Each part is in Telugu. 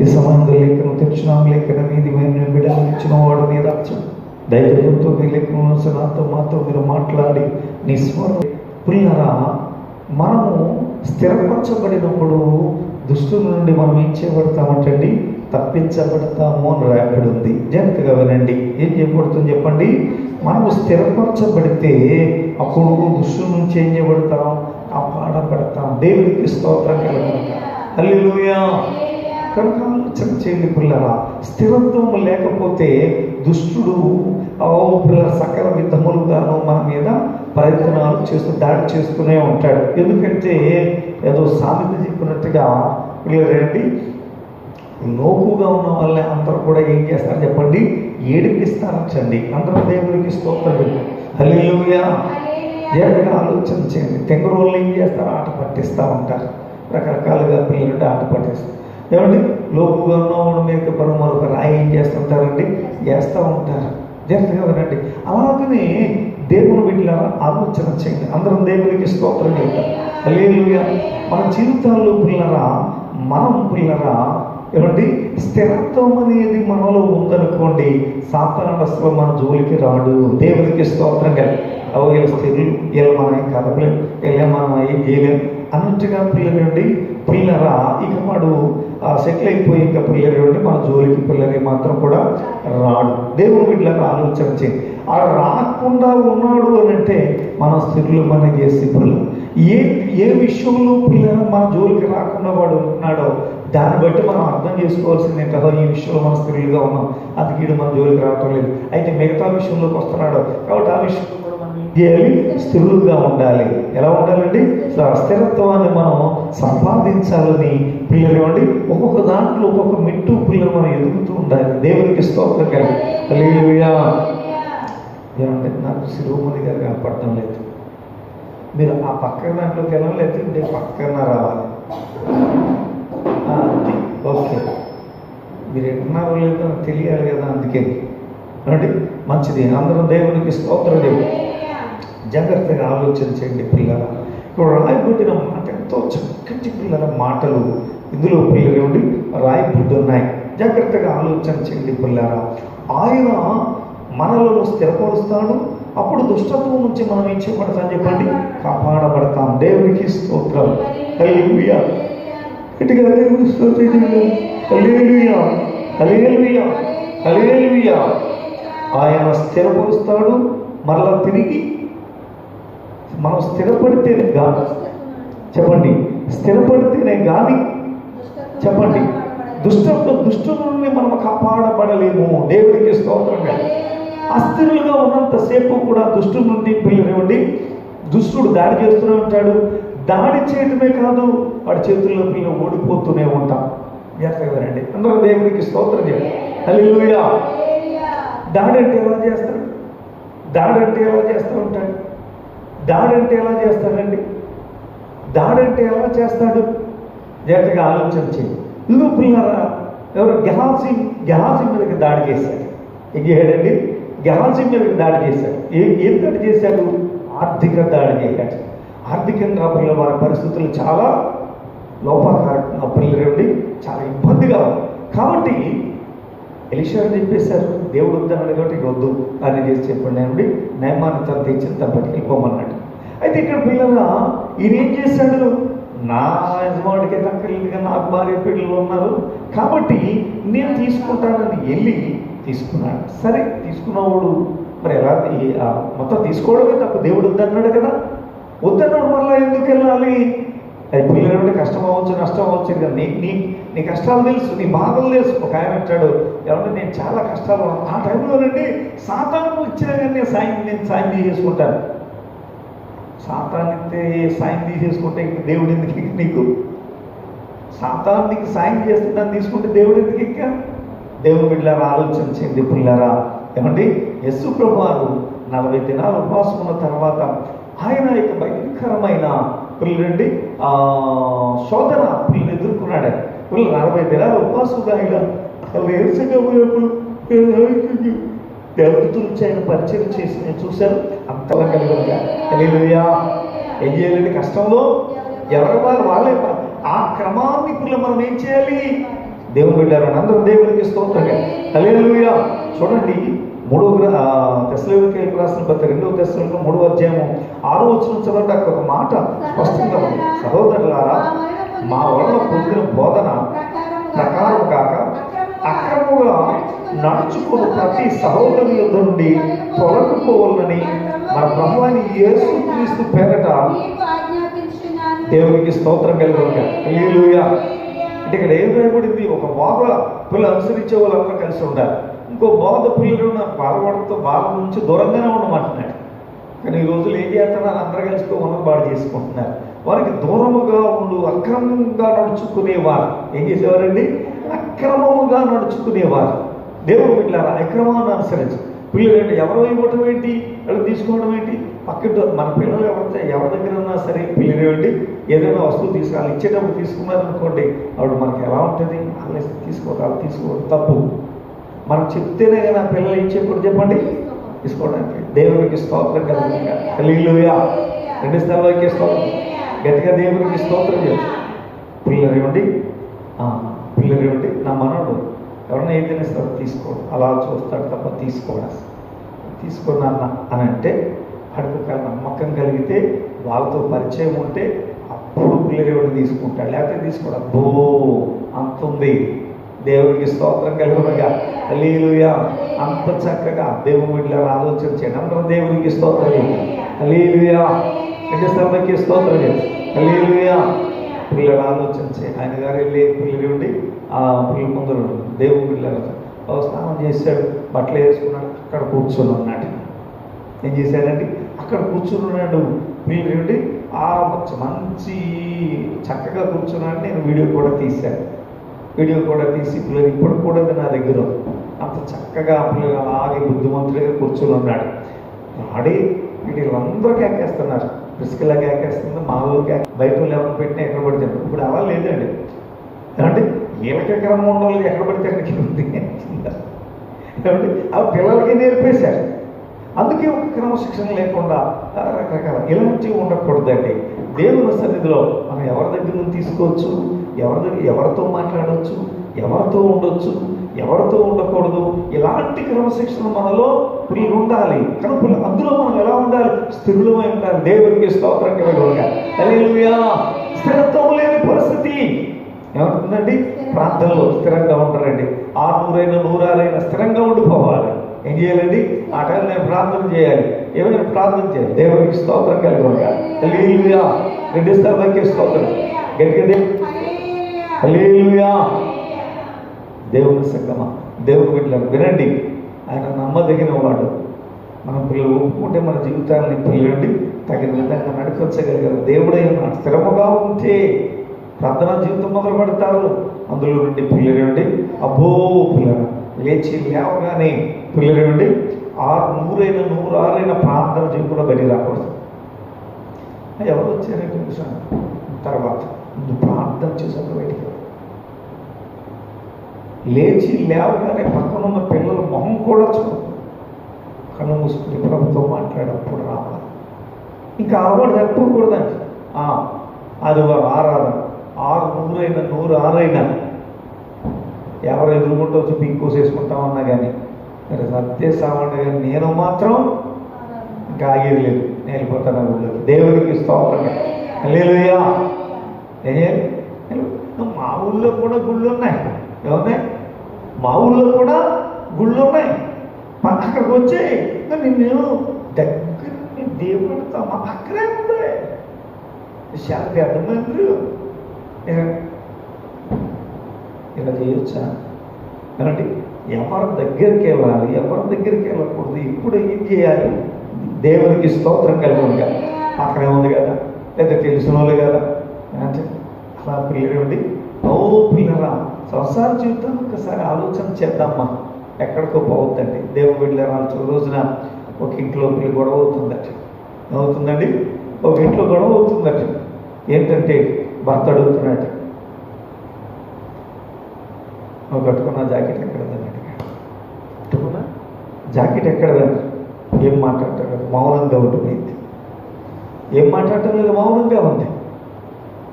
ఈ లెక్కను లేఖను తెచ్చినాం మీది మేము బిడ్డలు ఇచ్చిన వాడు నీ రాజ్యం మీ లేఖను నాతో మాతో మీరు మాట్లాడి నీ స్వరం పుల్లరా మనము స్థిరపరచబడినప్పుడు దుష్టుల నుండి మనం ఏం చేయబడతామంటండి? తప్పించబడతాము అని రాయబడి ఉంది. జాగ్రత్తగా వినండి. ఏం చేయబడుతుంది చెప్పండి? మనము స్థిరపరచబడితే అప్పుడు దుస్తుల నుంచి ఏం చేయబడతాం? కాపాడబడతాం. దేవుడికి స్తోత్రం కలగడతాం హల్లెలూయా. కనుక ఆలోచన చేయండి పిల్లరా స్థిరత్వం లేకపోతే దుష్టుడు పిల్లల సకల విధములుగాను మన మీద ప్రయత్నాలు చేస్తూ దాడి చేస్తూనే ఉంటాడు. ఎందుకంటే ఏదో సామెత చెప్పినట్టుగా పిల్లలండి లోకుగా ఉన్న వాళ్ళని అందరూ కూడా ఏం చేస్తారు చెప్పండి? ఏడిపిస్తారటండి. అందరూ దేవునికి స్తోత్రం హల్లెలూయా. జాగ్రత్తగా ఆలోచన చేయండి తెంగరోళ్ళు ఏం చేస్తారు? ఆట పట్టిస్తూ ఉంటారు. రకరకాలుగా పిల్లలు ఆట పట్టిస్తారు. ఏమండి? లోపుగా ఉన్నవాడు మీద పరం మరొక రాయి ఏం చేస్తుంటారండి? చేస్తూ ఉంటారు. జాగ్రత్తగా వినండి. అలాగనే దేవుని వీటిలో ఆలోచన చేయండి. అందరం దేవునికి స్తోత్రం చేద్దాం హల్లెలూయా. మన జీవితాల్లో పిల్లరా మనం పిల్లరా ఏమండి? స్థిరత్వం అనేది మనలో ఉందనుకోండి సాతాను అసలు మన జోలికి రాడు. దేవునికి స్తోత్రం కదా అవు వీళ్ళ స్థిరులు వీళ్ళ మనం ఏం కదపలేం వీళ్ళ మనం ఏం చేయలేము అన్నట్టుగా పిల్లలండి పిల్లరా? ఇక వాడు సెటిల్ అయిపోయి ఇంకా పిల్లలండి మన జోలికి పిల్లని మాత్రం కూడా రాడు. దేవుడు వీళ్ళకి ఆలోచన చేయి. ఆ రాకుండా ఉన్నాడు అని అంటే మన స్థిరులు మన చేసి పిల్లలు ఏ ఏ విషయంలో పిల్లలు మన జోలికి రాకుండా వాడు ఉంటున్నాడో దాన్ని బట్టి మనం అర్థం చేసుకోవాల్సిందే కదా ఈ విషయంలో మన స్త్రీలుగా ఉన్నాం. అది గీడు మన జోలికి రావటం లేదు. అయితే మిగతా విషయంలోకి వస్తున్నాడు. కాబట్టి ఆ విషయంలో చేయాలి స్థిరులుగా ఉండాలి. ఎలా ఉండాలండి? సో స్థిరత్వాన్ని మనం సంపాదించాలని పిల్లలు ఇవ్వండి. ఒక్కొక్క దాంట్లో ఒక్కొక్క మిట్టు పిల్లలు మనం ఎదుగుతూ ఉండాలి. దేవునికి స్తోత్రం ఏమంటే నాకు శిరోమణి గారు కనపడటం లేదు. మీరు ఆ పక్కన దాంట్లోకి వెళ్ళాలి లేకపోతే పక్కన రావాలి. ఓకే. మీరు ఎక్కడున్నారో లేదో తెలియాలి కదా అందుకే. అంటే మంచిది. అందరం దేవునికి స్తోత్రం దేవుడు జాగ్రత్తగా ఆలోచన చేయండి పిల్లల. ఇప్పుడు రాయబడిన మాట ఎంతో చక్కటి పిల్లల మాటలు. ఇందులో పిల్లలు ఉండి రాయబడి ఉన్నాయి జాగ్రత్తగా ఆలోచన చేయండి పిల్లరా ఆయన మనలను స్థిరపరుస్తాడు. అప్పుడు దుష్టత్వం నుంచి మనం ఏం చేయబడతాం చెప్పండి? కాపాడబడతాం. దేవునికి స్తోత్రం. హల్లెలూయా. గట్టిగా దేవుని స్తోత్రం హల్లెలూయా. హల్లెలూయా. హల్లెలూయా. ఆయన స్థిరపరుస్తాడు. మరలా తిరిగి మనం స్థిరపడితేనే కాదు చెప్పండి. స్థిరపడితేనే కానీ చెప్పండి. దుష్టంతో దుష్టుల నుండి మనం కాపాడబడలేము. దేవుడికి స్తోత్రంగా అస్థిరులుగా ఉన్నంతసేపు కూడా దుష్టుల నుండి పిల్లనివ్వండి. దుష్టుడు దాడి చేస్తూనే ఉంటాడు. దాడి చేయటమే కాదు వాడి చేతుల్లో పిల్లలు ఓడిపోతూనే ఉంటాం జాగ్రత్తగానండి అందరూ దేవుడికి స్తోత్రం చేయండి. హలో దాడి అంటే ఎలా చేస్తాడు దాడి అంటే ఎలా చేస్తూ ఉంటాడు దాడి అంటే ఎలా చేస్తాడండి? దాడి అంటే ఎలా చేస్తాడు? జాగ్రత్తగా ఆలోచన చేయి. ఇదిగో పిల్లరా ఎవరు గెహాసి గెహాసి మీదకి దాడి చేశాడు. ఇంకేడండి చేయడండి గెహాసి మీదకి దాడి చేశాడు. ఏ ఏం దాడి చేశాడు? ఆర్థిక దాడి చేశాడు ఆర్థికంగా పిల్లలు వారి పరిస్థితులు చాలా లోపాకార పిల్లలు చాలా ఇబ్బందిగా ఉంది. కాబట్టి ఎలిషా చెప్పేశారు దేవుడు వద్దన్నాడు కాబట్టి ఇక వద్దు. అని చేసి చెప్పండి అండి నయమాన్ని తను తెచ్చిన తన పట్టుకెళ్ళిపోమన్నాడు అయితే ఇక్కడ పిల్లల ఈయన ఏం చేశాడు? నా యజమానికి తక్కలేదుగా నాకు భార్య పిల్లలు ఉన్నారు. కాబట్టి నేను తీసుకుంటానని వెళ్ళి తీసుకున్నాడు. సరే తీసుకున్నవాడు మరి ఎలా? ఆ మొత్తం తీసుకోవడమే తప్ప. దేవుడు వద్దన్నాడు కదా. వద్దన్నాడు మళ్ళీ ఎందుకు వెళ్ళాలి? అది పిల్లలు కష్టం అవ్వచ్చు నష్టం అవ్వచ్చు. కదా నీ నీ నీ కష్టాలు తెలుసు నీ బాధలు తెలుసు. ఒక ఆయన అంటాడు ఎవరంటే నేను చాలా కష్టాలు ఆ టైంలోనండి సాతాను వచ్చినా కానీ నేను సాయం నేను సాయం చేసుకుంటాను సాతానికి సాయం తీసేసుకుంటే ఇంక దేవుడు ఎందుకు ఇంక నీకు? సాతానికి సాయం చేస్తే దాన్ని తీసుకుంటే దేవుడు ఎందుకు ఇంకా? దేవుడు బిడ్డారా ఆలోచన చేయండి పిల్లరా ఏమండి? యస్సు ప్రభువారు నలభై దినాలు ఉపవాసం ఉన్న తర్వాత ఆయన యొక్క భయంకరమైన పిల్లలండి శోధన పిల్లలు ఎదుర్కొన్నాడు. పిల్లలు నలభై దినాలు ఉపవాసంగా ఆయన లేసగా పోయినప్పుడు దేవతలు ఆయన పరిచయం చేసి నేను చూశాను. అంతలా కలిగిగా తెలియదుయా ఏం కష్టంలో ఎవరి వాళ్ళే ఆ క్రమాన్ని పిల్లలు మనం ఏం చేయాలి? దేవుని బిడ్డారు అందరూ దేవునికి స్తోత్రంగా. హల్లెలూయా. చూడండి మూడవ దశలకి రాసిన పత్రిక రెండవ దశలో మూడవ అధ్యాయము ఆరో వచ్చిన చదవడానికి అక్కడ ఒక మాట స్పష్టంగా ఉంది. సహోదరులారా మా వలన పొందిన బోధన ప్రకారం కాక అక్రమంగా నడుచుకున్న ప్రతి సహోదరు యుద్ధ నుండి తొలగిపోవాలని మన బ్రహ్మాన్ని యేసు క్రీస్తు పేరట దేవునికి స్తోత్రం కలిగి హల్లెలూయా. అంటే ఇక్కడ ఏం రాయబడింది? ఒక బోధ పిల్లలు అనుసరించే వాళ్ళందరూ కలిసి ఉండాలి. ఇంకో బోధ పిల్లలు నాకు బాధపడుతూ బాధ నుంచి దూరంగానే ఉండమంటున్నాడు. కానీ ఈ రోజులు ఏం చేస్తున్నారు? అందరూ కలిసి ఉన్నది బాడు చేసుకుంటున్నారు. వారికి దూరముగా ఉండు అక్రమంగా నడుచుకునేవారు. ఏం చేసేవారండి? అక్రమముగా నడుచుకునేవారు. దేవుడు బిడ్డలారా అక్రమాన్ని అనుసరించి. పిల్లలు ఏంటి? ఎవరు ఇవ్వటం ఏంటి? వాళ్ళు తీసుకోవడం ఏంటి? పక్కన మన పిల్లలు ఎవరైతే ఎవరి దగ్గర ఉన్నా సరే పిల్లలు ఏంటి? ఏదైనా వస్తువు తీసుకురాలి ఇచ్చేటప్పుడు తీసుకున్నారు అనుకోండి ఆవిడ మనకి ఎలా ఉంటుంది? వాళ్ళు తీసుకోవాలి తీసుకోవడం తప్పు. మనం చెప్తేనే కదా పిల్లలు ఇచ్చేప్పుడు చెప్పండి? తీసుకోవడానికి. దేవునికి స్తోత్రం కలుగుతుంది హల్లెలూయా. రెండు స్థలాలకి స్తోత్రం. గట్టిగా దేవుడికి స్తోత్రం చేయాలి పిల్లలు ఇవ్వండి. పిల్లలు ఇవ్వండి. నా మనోడు ఎవరన్నా ఏం తినేస్తారో తీసుకోడు. అలా చూస్తాడు తప్ప తీసుకోడు? తీసుకోడు అని అంటే వాడికి ఒక నమ్మకం కలిగితే వాళ్ళతో పరిచయం ఉంటే అప్పుడు పిల్లలు ఇవ్వడం తీసుకుంటాడు. లేకపోతే తీసుకోడు. అబ్బో అంత ఉంది. దేవుడికి స్తోత్రం కలుగునగా. హలీలుయా అంత చక్కగా. దేవుడిలో ఆలోచన చేయడం. దేవుడికి దేవునికి స్తోత్రం లీలుయా హలీలుయా స్తోత్రం పిల్లలు ఆలోచించి ఆయన గారు వెళ్ళి పిల్లలు ఉండి ఆ పిల్ల ముందర దేవుని పిల్లలు. స్నానం చేశాడు. బట్టలు వేసుకున్నాడు. అక్కడ కూర్చొని ఉన్నాడు. ఏం చేశాడండి? అక్కడ కూర్చుని ఉన్నాడు. పిల్లలు ఉండి ఆ మంచి చక్కగా కూర్చున్నాడు. నేను వీడియో కూడా తీశాను. వీడియో కూడా తీసి పిల్లలు ఇప్పుడు కూడా నా దగ్గర అంత చక్కగా పిల్లలు అలాగే బుద్ధిమంతుడిగా కూర్చొని ఉన్నాడు. ఆడి వీళ్ళందరూ కేకేస్తున్నారు ప్రిస్కిలా కేకేస్తుంది మాలో కేక బయట ఎవరు పెట్టినా ఎక్కడ పడితే ఇప్పుడు అలా లేదండి. అంటే వీళ్ళకి క్రమం ఉండాలి? ఎక్కడ పడితే అక్కడికి ఉంది. ఏమండి? ఆ పిల్లలకి నేర్పేశారు. అందుకే ఒక క్రమశిక్షణ లేకుండా రకరకాల ఇలాంటివి ఉండకూడదండి. దేవుని సన్నిధిలో మనం ఎవరి దగ్గర నుంచి తీసుకోవచ్చు? ఎవరి దగ్గర ఎవరితో మాట్లాడవచ్చు ఎవరితో ఉండొచ్చు? ఎవరితో ఉండకూడదు? ఇలాంటి క్రమశిక్షణ మనలో ఉండాలి కనుక పిల్లలు స్థిరులమై ఉండాలి దేవునికి స్తోత్రం కలగలుగా స్థిరత్వం లేని పరిస్థితి. ఏమంటుందండి? ప్రాంతంలో స్థిరంగా ఉంటారండి ఆ నూరైన నూరాలైన స్థిరంగా ఉండిపోవాలి. ఏం చేయాలండి? ఆ టైం నేను ప్రార్థన చేయాలి. ఏమైనా ప్రార్థన చేయాలి. దేవునికి స్తోత్రం కలిగి ఉండాలి. రెండు స్థలాలకి స్తోత్రం. గట్టిగా దేవుని సంగమ. దేవుని బిడ్డలకు వినండి. ఆయన నమ్మదగిన వాడు. మన పిల్లలు ఒప్పుకుంటే మన జీవితాన్ని పిల్లలండి తగిన విధంగా నడిపించగలిగారు. దేవుడే ఉన్నాడు స్థిరముగా ఉంటే ప్రార్థనా జీవితం మొదలు పెడతారు. అందులో నుండి పిల్లలండి. అబ్బో పిల్లలు లేచి లేవగానే పిల్లలండి. ఆరు నూరైన నూరు ఆరైన ప్రార్థన జీవితం కూడా బయట రాకూడదు. ఎవరు వచ్చారంటే చూసాను తర్వాత ముందు ప్రార్థన చేసాక బయటికి లేచి లేవగానే పక్కన ఉన్న పిల్లల మొహం కూడా చూడదు కళ్ళు మూసుకుని ప్రభుత్వం మాట్లాడప్పుడు రావాలి. ఇంకా అలవాటు తప్పకూడదండి అది ఆదివారం ఆరాధన. ఆరు నూరైనా నూరు ఆరైనా ఎవరు ఎదుర్కొంటూ వచ్చి పీక్కోసేసుకుంటామన్నా కానీ మరి సత్య సామాన్య కానీ నేను మాత్రం ఇంకా ఆగేది లేదు. నేను వెళ్ళిపోతాను ఊళ్ళోకి. దేవుడికి స్తోత్రంగా లేలుయా ఏ మా ఊళ్ళో కూడా గుళ్ళు ఉన్నాయి. ఏమున్నాయి? మా ఊళ్ళో కూడా గుళ్ళు ఉన్నాయి. అక్కడికి వచ్చి నిన్ను దగ్గర దేవుడు మా అక్కడే ఉంది చాలా పెద్దమంది ఇలా చేయొచ్చా? ఏమంటే ఎవరి దగ్గరికి వెళ్ళాలి ఎవరి దగ్గరికి వెళ్ళకూడదు ఇప్పుడు ఏం చేయాలి? దేవునికి స్తోత్రం కలిగి కదా పక్కనే ఉంది కదా లేదా తెలిసిన వాళ్ళు కదా. అంటే అలా పిల్లలండి ఓ పిల్లరా సంసార జీవితం ఒకసారి ఆలోచన చేద్దామా? ఎక్కడికో పోవద్దండి. దేవుడు బిడ్డలు చూ రోజున ఒక ఇంట్లో గొడవ అవుతుందట. అవుతుందండి ఒక ఇంట్లో గొడవ అవుతుందట. ఏంటంటే భర్త అడుగుతున్నాడు. నువ్వు కట్టుకున్న జాకెట్ ఎక్కడదని అడిగాడు కట్టుకున్న? జాకెట్ ఎక్కడదని ఏం మాట్లాడతాడు మౌనంగా ఉండిపోయింది. ఏం మాట్లాడటం లేదు మౌనంగా ఉంది.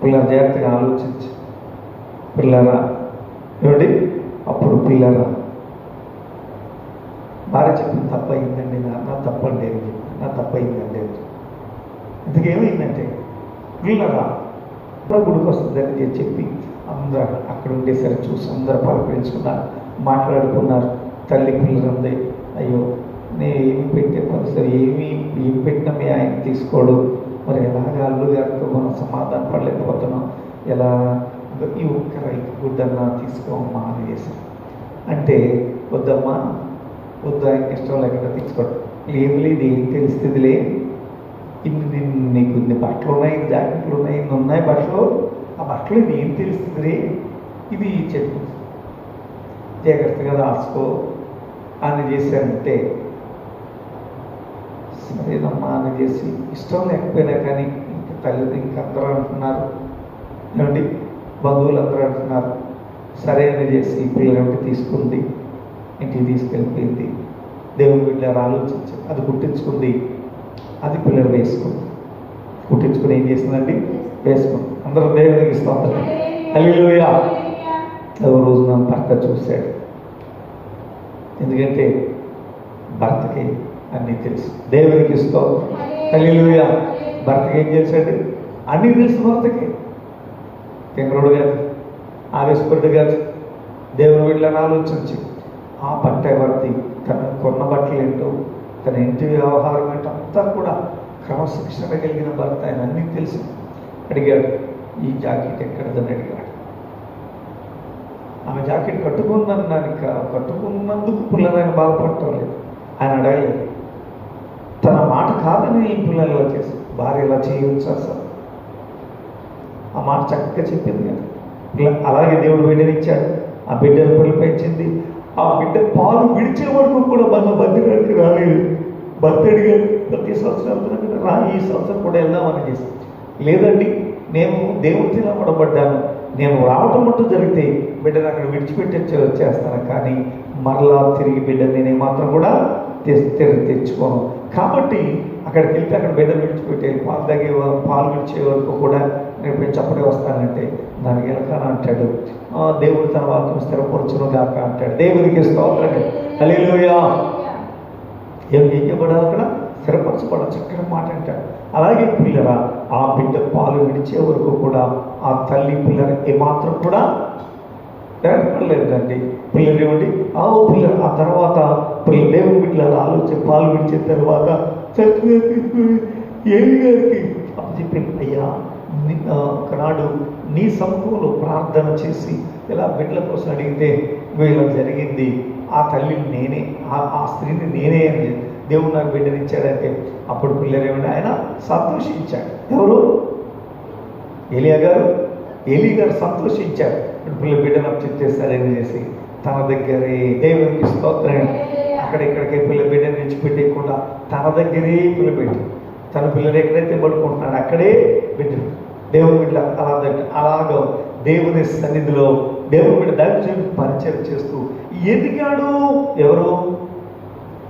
పిల్లల జాగ్రత్తగా ఆలోచించి. పిల్లరా? ఏమండి? అప్పుడు పిల్లరా? భార్య చెప్పిన తప్ప అయిందండి నా నా తప్పండి అని చెప్పి. నా తప్ప అయిందండి అని చెప్పి. గుడికి వస్తుందని చెప్పి అందరూ అక్కడ ఉండేసరి చూసి అందరూ పలకరించుకున్నారు మాట్లాడుకున్నారు. తల్లి పిల్లలందే అయ్యో నేను ఏమి పెట్టే పరిస్థితి ఏమి ఏం పెట్టినా మీ ఆయన తీసుకోడు. మరి ఎలాగ అల్లు గారితో మనం సమాధాన పడలేకపోతున్నాం? ఎలా? ఈ ఒక్క రైతు గుడ్డన్నా తీసుకోమ్మా అని చేశాను అంటే వద్దమ్మా వద్దు ఆయనకి ఇష్టం లేకుండా తీసుకోవడం. లేదు లేదు ఏం తెలుస్తుందిలే. ఇన్ని నీకు ఇన్ని బట్టలు ఉన్నాయి ఇన్ని జాకెట్లు ఉన్నాయి ఇన్ని ఉన్నాయి బట్టలు. ఆ బట్టలు ఇది ఏం తెలుస్తుంది ఇది చెప్పు. జాగ్రత్తగా రాసుకో అని చేశానంటే. సరేనమ్మా అని చేసి. ఇష్టం లేకపోయినా కానీ ఇంకా తల్లిని ఇంక అందరూ అంటున్నారు. ఏమండి? బంధువులు అందరూ అంటున్నారు. సరే అని చేసి పిల్లలంటే తీసుకుంది. ఇంటికి తీసుకెళ్ళిపోయింది దేవుని బిడ్డ ఆలోచించి అది కుట్టించుకుంది అది పిల్లలు వేసుకుంది కుట్టించుకుని ఏం చేసిందండి వేసుకుంది అందరూ దేవునికి ఇస్తాం అల్లిలోయా ఒక రోజు నా భర్త చూశాడు. ఎందుకంటే భర్తకి అన్నీ తెలుసు. దేవునికి ఇస్తాం హల్లెలూయా. భర్తకి ఏం చేశాడు అన్నీ తెలుసు భర్తకి. తెంగరుడు గారు ఆవేశపరుడు గారు దేవుని వీళ్ళని ఆలోచించి ఆ బట్ట ఎవరిది తన కొన్న బట్టలు ఏంటో తన ఇంటి వ్యవహారం ఏంటో అంతా కూడా క్రమశిక్షణ కలిగిన భర్త ఆయన అన్నీ తెలుసు. అడిగాడు ఈ జాకెట్ ఎక్కడదని అడిగాడు. ఆమె జాకెట్ కట్టుకున్నాను దానికి కట్టుకున్నందుకు పిల్లలైన బాధపడటం లేదు. ఆయన అడగలేదు. తన మాట కాదని ఈ పిల్లలు ఇలా చేసి భార్య ఇలా చేయవచ్చు అసలు ఆ మాట చక్కగా చెప్పింది కదా. ఇలా అలాగే దేవుడు బిడ్డనిచ్చాడు. ఆ బిడ్డను పిలిపించింది ఆ ఆ బిడ్డ పాలు విడిచే వరకు కూడా మన బర్త్డేకి రాలేదు. భర్త ప్రతి సంవత్సరం రా ఈ సంవత్సరం కూడా వెళ్దామని చేసి. లేదండి నేను దేవుడి తినబడబడ్డాను నేను రావటం మట్టు జరిగితే బిడ్డను అక్కడ విడిచిపెట్టి వచ్చేస్తాను. కానీ మరలా తిరిగి బిడ్డ నేను మాత్రం కూడా తె- తెచ్చుకోను. కాబట్టి అక్కడికి వెళ్తే అక్కడ బిడ్డ విడిచిపెట్టే పాలు తగ్గే పాలు విడిచే వరకు కూడా నేను పెంచి వస్తానంటే దానికి వెళ్తాను అంటాడు "ఆ, దేవుడు తన వాక్యం స్థిరపరచును కాక అంటాడు. దేవునికి స్తోత్రం హల్లెలూయా. ఏం చేయబడాలి అక్కడ? స్థిరపరచబడ చక్కని మాట అంటాడు. అలాగే పిల్లరా ఆ బిడ్డ పాలు విడిచే వరకు కూడా ఆ తల్లి పిల్లర ఏమాత్రం కూడా లేదండి పిల్లలు ఏమండి? ఆ పిల్లలు ఆ తర్వాత పిల్లలు దేవుని బిడ్డల ఆలోచన పాలు విడిచిన తర్వాత చక్కగా తీసుకుని ఏమి గారికి? చెప్పింది అయ్యా ఒకనాడు నీ సముఖంలో ప్రార్థన చేసి ఇలా బిడ్డల కోసం అడిగితే వీళ్ళ జరిగింది. ఆ తల్లిని నేనే ఆ ఆ స్త్రీని నేనే అని దేవుడు నాకు బిడ్డనిచ్చాడంటే అప్పుడు పిల్లలేమంటే ఆయన సంతోషించాడు. ఎవరు? ఎలియా గారు? ఎలి గారు సంతోషించాడు ఇప్పుడు పిల్ల బిడ్డను చెప్తేస్తారని చేసి తన దగ్గరే దేవునికి స్తోత్రం. అక్కడ ఇక్కడికి పిల్ల బిడ్డను విడిచిపెట్టేయకుండా తన దగ్గరే పిల్ల పెట్టి. తన పిల్లలు ఎక్కడైతే పడుకుంటున్నాడు అక్కడే బిడ్డ దేవుని బిడ్డ అలా అలాగ దేవుని సన్నిధిలో దేవుని బిడ్డ దైవజన్ పరిచయం చేస్తూ ఎదిగాడు ఎవరు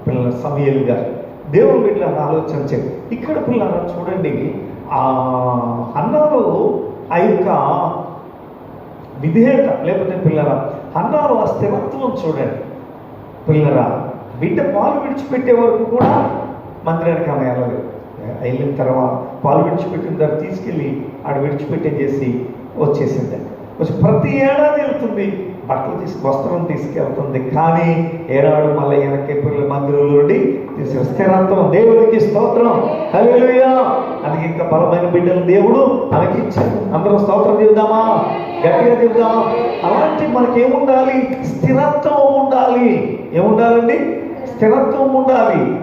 పిల్లల సమయలు గారు దేవుని బిడ్డల ఆలోచన చేయండి ఇక్కడ పిల్లల చూడండి ఆ అన్నాలో ఆ యొక్క విధేయత లేకపోతే పిల్లల అన్నారు ఆ స్థిరత్వం చూడండి. పిల్లరా బిడ్డ పాలు విడిచిపెట్టే వరకు కూడా మందిరానికి ఆమె వెళ్ళలేదు వెళ్ళిన తర్వాత పాలు విడిచిపెట్టిన తర్వాత తీసుకెళ్ళి ఆడ విడిచిపెట్టేసి వచ్చేసింది. వచ్చి ప్రతి ఏడాది వెళ్తుంది. బట్టలు తీసుకు వస్త్రం తీసుకెళ్తుంది. కానీ ఏనాడు మళ్ళీ వెనక్కి పిల్లల మందిరంలో నుండి తీసుకు స్థిరత్వం దేవుడికి స్తోత్రం. హల్లెలూయా. అందుకే ఇంకా బలమైన బిడ్డలు దేవుడు మనకి ఇచ్చాడు అందరూ స్తోత్రం చెబుదామా? గట్టిగా చెబుదామా? అలాంటి మనకి ఏముండాలి స్థిరత్వం ఉండాలి. ఏముండాలండి? స్థిరత్వం ఉండాలి.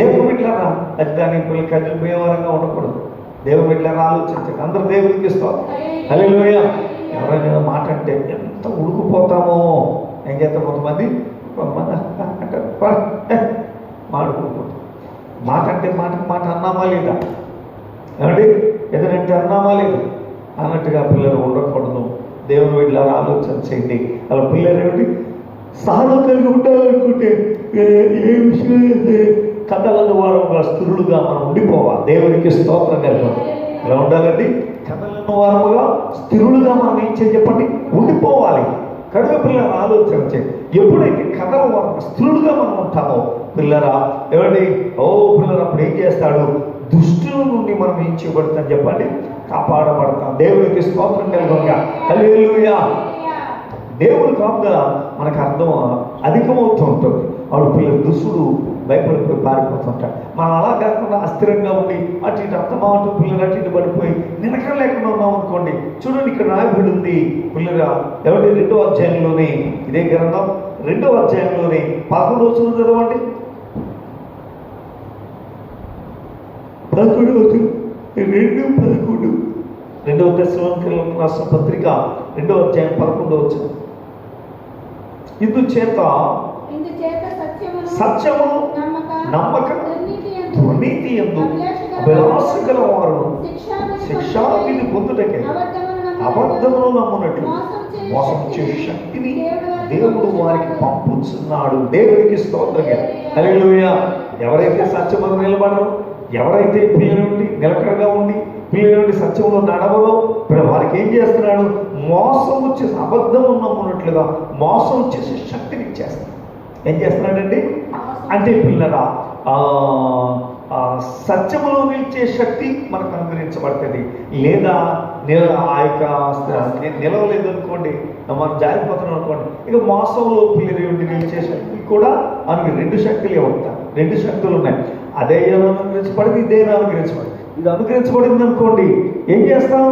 దేవుడు బిడ్డలారా అది దాని పిల్లలు కదిలిపోయే వారంగా ఉండకూడదు. దేవుని బిడ్డలారా ఆలోచించండి. అందరూ దేవుడికి ఇస్తాం హల్లెలూయా. ఎవరైనా మాట అంటే ఎంత ఉడుకుపోతామో. ఏం చేస్తాం కొంతమంది? కొంతమంది అంటారు మాడుకుంటాం మాట అంటే మాట మాట అన్నామా లేదా? ఏమండి? ఎదురంటే అన్నామా లేదా? అన్నట్టుగా పిల్లలు ఉండకూడదు. దేవుని వీళ్ళని ఆలోచన చేయండి. అలా పిల్లలు ఏమిటి సహనం కలిగి ఉండాలనుకుంటే ఏ విషయం అయితే కథలను వారంగా స్థిరులుగా మనం ఉండిపోవాలి. దేవునికి స్తోత్రం కలిగి ఎలా ఉండాలండి? కథలను వారముగా స్థిరుడుగా మనం ఏం చెప్పండి? ఉండిపోవాలి. కనుక పిల్లలు ఆలోచన చేయండి. ఎప్పుడైతే కథలు స్థిరుడుగా మనం ఉంటామో పిల్లరా ఏమండి? ఓ పిల్లలు అప్పుడు ఏం చేస్తాడు? దుష్టుల నుండి మనం ఏం చేయబడతాం చెప్పండి? కాపాడబడతాం. దేవునికి స్తోత్రం కలుగుగా హల్లెలూయా. దేవుడు కాపుదల మనకు అర్థం అధికమవుతూ ఉంటుంది. వాడు పిల్లలు దుస్తుడు భయపడిపోయి పారిపోతుంటాడు. మనం అలా కాకుండా అస్థిరంగా ఉండి అటు ఇటు అర్థమాటు పిల్లలు అటు ఇటు పడిపోయి నిలకడ లేకుండా ఉన్నాం అనుకోండి చూడండి ఇక్కడ రాయబడి ఉంది. పిల్లగా ఎవరి రెండో అధ్యాయంలోనే ఇదే గ్రంథం? రెండో అధ్యాయంలోనే పదకొండు వచ్చిన చదవండి. పదకొండు రెండు పదకొండు. రెండవ దశలోనికి రాష్ట్ర పత్రిక రెండవ అధ్యాయం పదకొండవ వచ్చిన ఇందుచేత సత్యము నమ్మకం దుర్నీతి యందు ఎందు అభిలాష గల వారు శిక్షావిధి శిక్షావిధి పొందుటకే అబద్ధమును నమ్మునట్లు మోసం చేసే శక్తిని దేవుడు వారికి పంపుతున్నాడు దేవుడికి స్తోత్రంగా హలోయ ఎవరైతే సత్యమును నిలబడరు ఎవరైతే పిల్లల నుండి నిలకడగా ఉండి పిల్లల నుండి సత్యంలో నడవరో ఇప్పుడు వారికి ఏం చేస్తున్నాడు? మోసం వచ్చేసి అబద్ధం నమ్మునట్లుగా మోసం వచ్చేసి శక్తిని ఇచ్చేస్తాడు ఏం చేస్తున్నాడండి? అంటే పిల్లరా సత్యములో నిలిచే శక్తి మనకు అనుగ్రహించబడుతుంది. లేదా నిల ఆ యొక్క నిలవలేదు అనుకోండి మనం జారిపోతున్నాం అనుకోండి ఇక మాసంలో పిల్లలు ఉండి నిలిచే శక్తి కూడా మనకి రెండు శక్తులు ఉంటాయి. రెండు శక్తులు ఉన్నాయి. అదే అనుగ్రహించబడింది ఇదే అనుగ్రహించబడింది. ఇది అనుగ్రహించబడింది అనుకోండి ఏం చేస్తాం?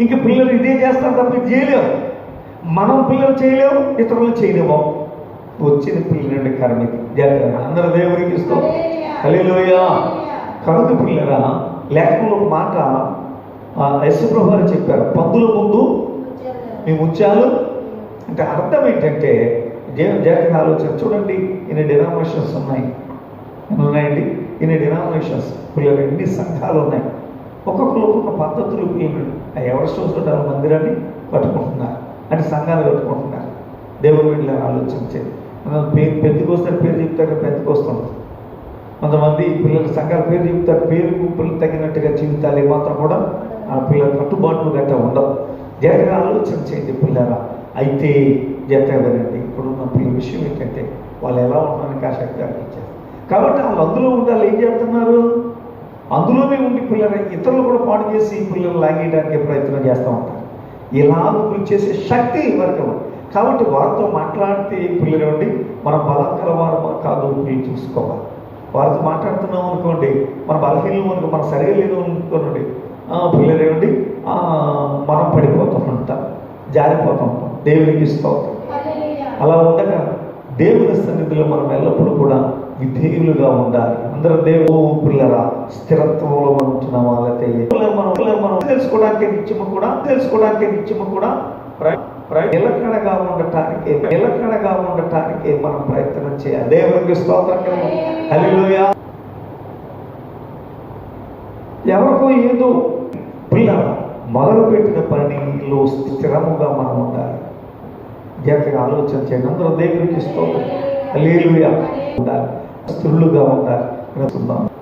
ఇంక పిల్లలు ఇదే చేస్తారు తప్ప ఇది చేయలేము. మనం పిల్లలు చేయలేము ఇతరులు చేయలేము. వచ్చిన పిల్లలండి కర్మ జాగ్రత్త అందరు దేవుడికి ఇస్తాం హల్లెలూయా. కనుక పిల్లరా లేఖనంలో ఒక మాట ఆ, గారు చెప్పారు. పందుల ముందు మీ ముత్యాలు. అంటే అర్థం ఏంటంటే జాగ్రత్త ఆలోచన చూడండి ఇన్ని డినామినేషన్స్ ఉన్నాయి? ఉన్నాయండి? ఇన్ని డినామినేషన్స్ పిల్లలు ఎన్ని సంఘాలు ఉన్నాయి. ఒక్కొక్కరు ఉన్న పద్ధతులు పిల్లలు చూస్తుంటారు మందిరాన్ని కట్టుకుంటున్నారు. అంటే సంఘాలు కట్టుకుంటున్నారు. దేవుడు వీళ్ళ ఆలోచించేది. పేరు పెద్దకొస్తే పేరు చెప్తారు పెద్దకొస్తాం కొంతమంది పిల్లల సంఘాల పేరు చెప్తారు పేరు గుంపులు తగినట్టుగా జీవితాలు ఏమాత్రం కూడా ఆ పిల్లల కట్టుబాట్లు గట్ట ఉండవు. జాగ్రత్తగా ఆలోచన చేయండి పిల్లల అయితే జాగ్రత్తగా వినండి. ఇప్పుడున్న పిల్లల విషయం ఏంటంటే వాళ్ళు ఎలా ఉండడానికి ఆసక్తి అనిపించారు కాబట్టి వాళ్ళు అందులో ఉండాలి ఏం చేస్తున్నారు? అందులోనే ఉండి పిల్లలు ఇతరులు కూడా పాడు చేసి పిల్లలు లాగేయడానికి ప్రయత్నం చేస్తూ ఉంటారు. ఇలా గురి చేసే శక్తి వరకు కాబట్టి వారితో మాట్లాడితే పిల్లలు ఉండి మన బలంకర వారు కాదు పిల్లలు చూసుకోవాలి. వారితో మాట్లాడుతున్నాం అనుకోండి మన బలహీనం అనుకో మన సరిగా లేదు అనుకోనండి పిల్లలు ఏమండి? ఆ, మనం పడిపోతూ ఉంటాం జారిపోతూ దేవునికి స్తోత్రం. అలా ఉండగా దేవుని సన్నిధిలో మనం ఎల్లప్పుడూ కూడా విధేయులుగా ఉండాలి. అందరూ దేవుడు పిల్లరా స్థిరత్వంలో మనం ఉంటున్నామా లేకపోతే మనం మనం తెలుసుకోవడానికి నిత్యము కూడా తెలుసుకోవడానికి నిత్యము కూడా నిలకడగా ఉండటానికి నిలకడగా ఉండటానికి మనం ప్రయత్నం చేయాలి. దేవునికి స్తోత్రం హల్లెలూయా. ఎవరికో ఏదో పిల్ల మొదలుపెట్టిన పనిలో స్థిరముగా మనం ఉండాలి. జాగ్రత్తగా ఆలోచన చేయండి. అందరూ దేవునికి స్తోత్రం. లేలుగా ఉండాలి. స్థిరులుగా ఉండాలి.